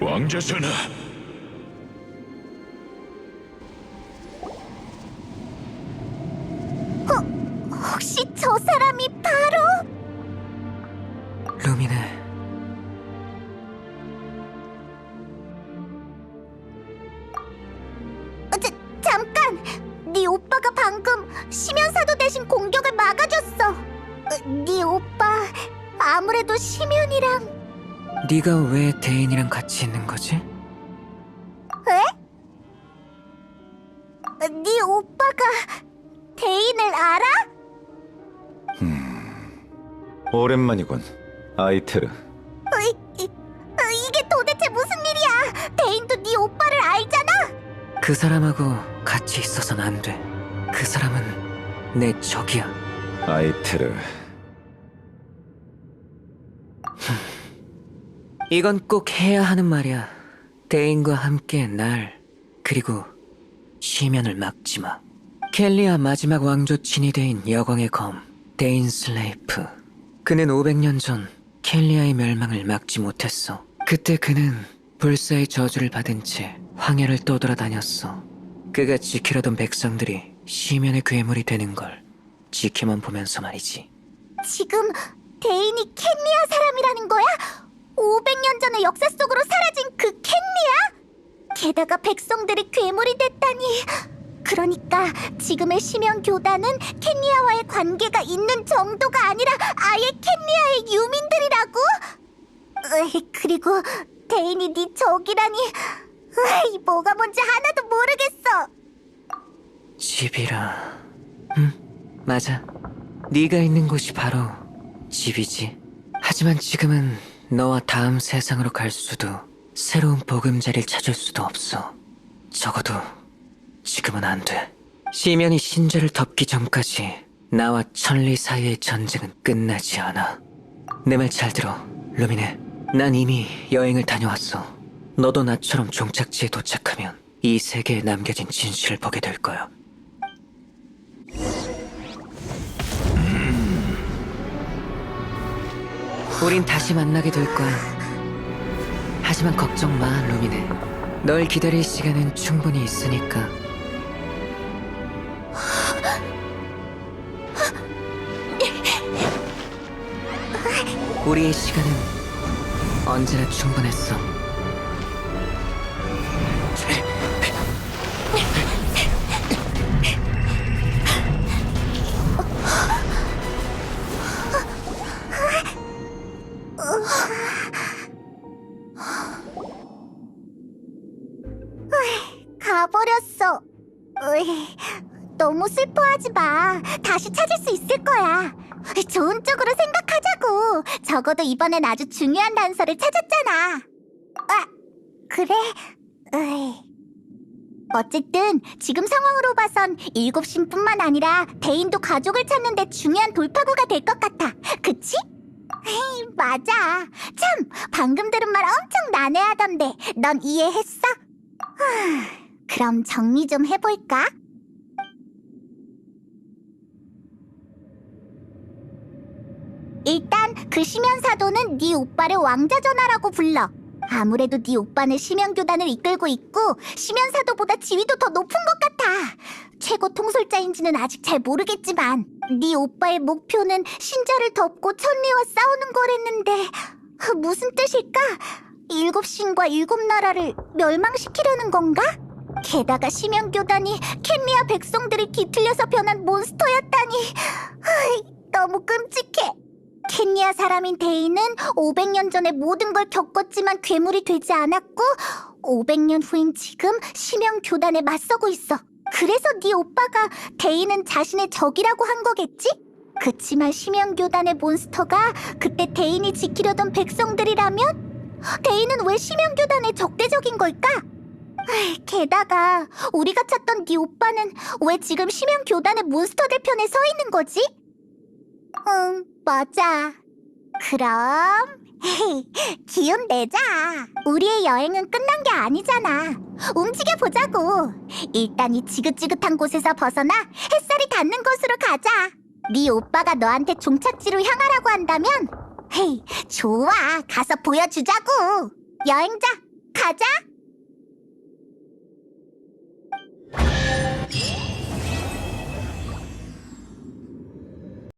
왕자 전하, 어, 호, 혹시 저 사람이 바로? 루미네. 어, 자, 잠깐! 네 오빠가 방금 심연사도 대신 공격을 막아줬어 어, 네 오빠 아무래도 심연이랑 네가 왜 대인이랑 같이 있는 거지? 어, 네 오빠가 대인을 알아? 오랜만이군, 아이테르. 어, 이, 이, 어, 이게 도대체 무슨 일이야 대인도 네 오빠를 알잖아 그 사람하고 같이 있어선 안 돼. 그 사람은 내 적이야. 아이테르. 이건 꼭 해야 하는 말이야. 대인과 함께 날 그리고 시면을 막지 마. 켈리아 마지막 왕조 친위대인 여광의 검 데인 슬레이프. 그는 500년 전 켈리아의 멸망을 막지 못했어. 그때 그는 불사의 저주를 받은 채 황야를 떠돌아다녔어. 그가 지키려던 백성들이 시면의 괴물이 되는 걸 지켜만 보면서 말이지. 지금 대인이 켄리아 사람이라는 거야? 500년 전의 역사 속으로 사라진 그 켄리아? 게다가 백성들이 괴물이 됐다니. 그러니까 지금의 심연 교단은 켄리아와의 관계가 있는 정도가 아니라 아예 켄리아의 유민들이라고? 으이, 그리고 대인이 네 적이라니. 으이, 뭐가 뭔지 하나도 모르겠어. 집이라. 응, 맞아. 네가 있는 곳이 바로 집이지. 하지만 지금은 너와 다음 세상으로 갈 수도 새로운 보금자리를 찾을 수도 없어. 적어도 지금은 안 돼. 시면이 신자를 덮기 전까지 나와 천리 사이의 전쟁은 끝나지 않아. 내 말 잘 들어, 루미네. 난 이미 여행을 다녀왔어. 너도 나처럼 종착지에 도착하면 이 세계에 남겨진 진실을 보게 될 거야. 우린 다시 만나게 될 거야. 하지만 걱정 마, 루미네. 널 기다릴 시간은 충분히 있으니까. 우리의 시간은 언제나 충분했어. 가버렸어. 으이, 너무 슬퍼하지 마. 다시 찾을 수 있을 거야. 좋은 쪽으로 생각하자고. 적어도 이번엔 아주 중요한 단서를 찾았잖아. 아, 그래? 으이. 어쨌든 지금 상황으로 봐선 일곱 신뿐만 아니라 대인도 가족을 찾는 데 중요한 돌파구가 될 것 같아. 그치? 에이, 맞아. 참, 방금 들은 말 엄청 난해하던데 넌 이해했어? 그럼 정리 좀 해볼까? 일단 그 심연사도는 네 오빠를 왕자 전하라고 불러. 아무래도 네 오빠는 심연교단을 이끌고 있고 심연사도보다 지위도 더 높은 것 같아. 최고 통솔자인지는 아직 잘 모르겠지만 네 오빠의 목표는 신자를 덮고 천리와 싸우는 거랬는데 무슨 뜻일까? 일곱 신과 일곱 나라를 멸망시키려는 건가? 게다가 심연교단이 켄리아 백성들이 뒤틀려서 변한 몬스터였다니 으이, 너무 끔찍해 켄리아 사람인 데이는 500년 전에 모든 걸 겪었지만 괴물이 되지 않았고 500년 후인 지금 심연교단에 맞서고 있어 그래서 네 오빠가 데이는 자신의 적이라고 한 거겠지? 그치만 심연교단의 몬스터가 그때 데인이 지키려던 백성들이라면 데이는 왜 심연교단의 적대적인 걸까? 게다가 우리가 찾던 네 오빠는 왜 지금 심연교단의 몬스터들 편에 서 있는 거지? 응, 맞아. 그럼 기운 내자. 우리의 여행은 끝난 게 아니잖아. 움직여 보자고. 일단 이 지긋지긋한 곳에서 벗어나 햇살이 닿는 곳으로 가자. 네 오빠가 너한테 종착지로 향하라고 한다면, 헤이, 좋아. 가서 보여주자고. 여행자. 가자.